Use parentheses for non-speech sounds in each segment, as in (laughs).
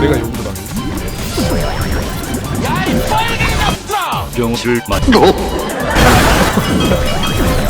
내가 욕으로 당해. 병실 만 (laughs)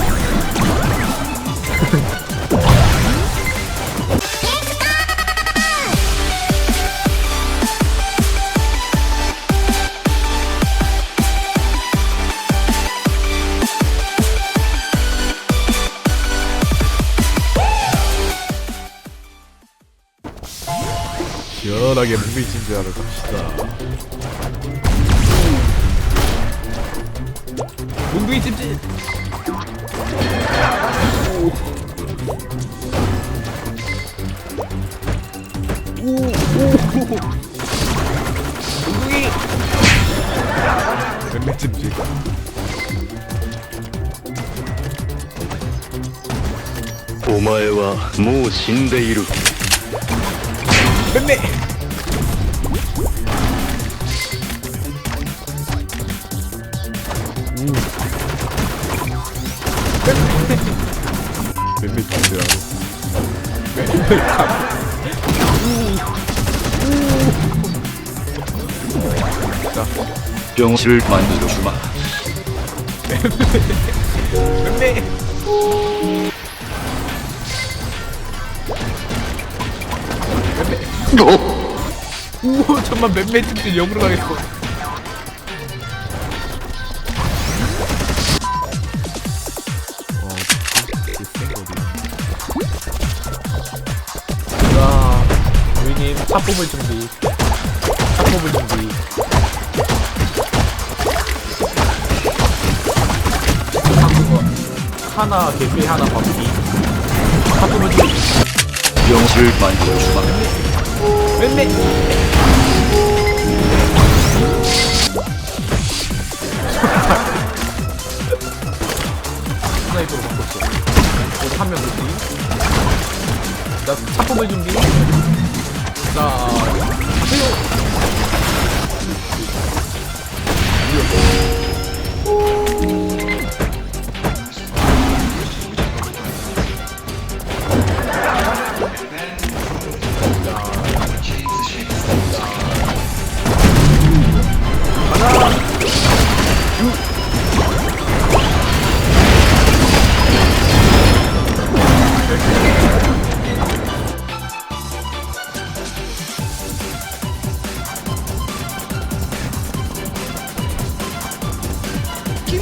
시원하게 무비진지하러 갑시다. 뭉둥이 찜질. 오. 오. 오. 뭉둥이. 멤매 찜질. お前はもう死んでいる 멤매 감. 자, 병실 만들어 주마 멤매. 우와 잠만 찜질 역으로 가겠어. 자 유이님 차 뽑을 준비. 차 뽑을 준비. 한국어 하나 개피 하나 바꾸기. 차 뽑을 준비. 병실 만들어 주마 맴매 스나이퍼로 바꿨어. 여기 한명 넣기 나 차뽑을 준비. 자 가세요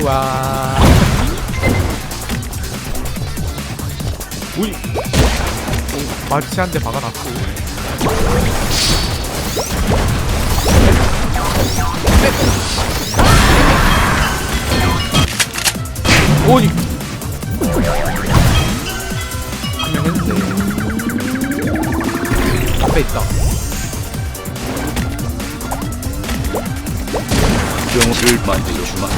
로와 우리 마치 한 대 박아놨고. 오니. 앞에 있다. 병실 만들어 주마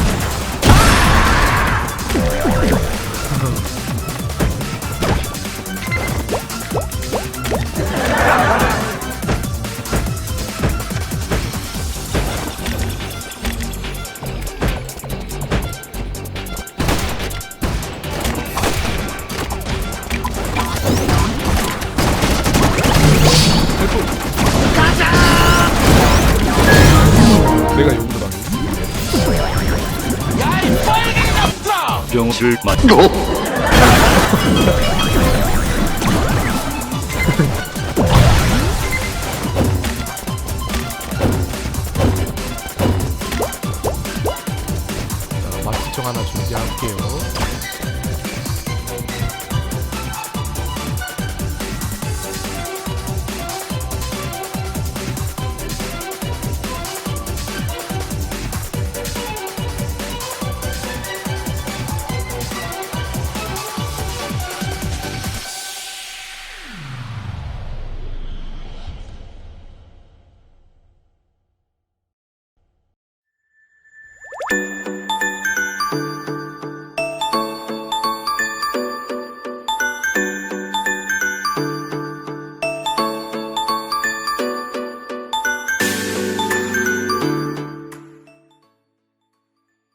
내가 욕으로 당해 병실 만 자, 마스청 하나 준비할게요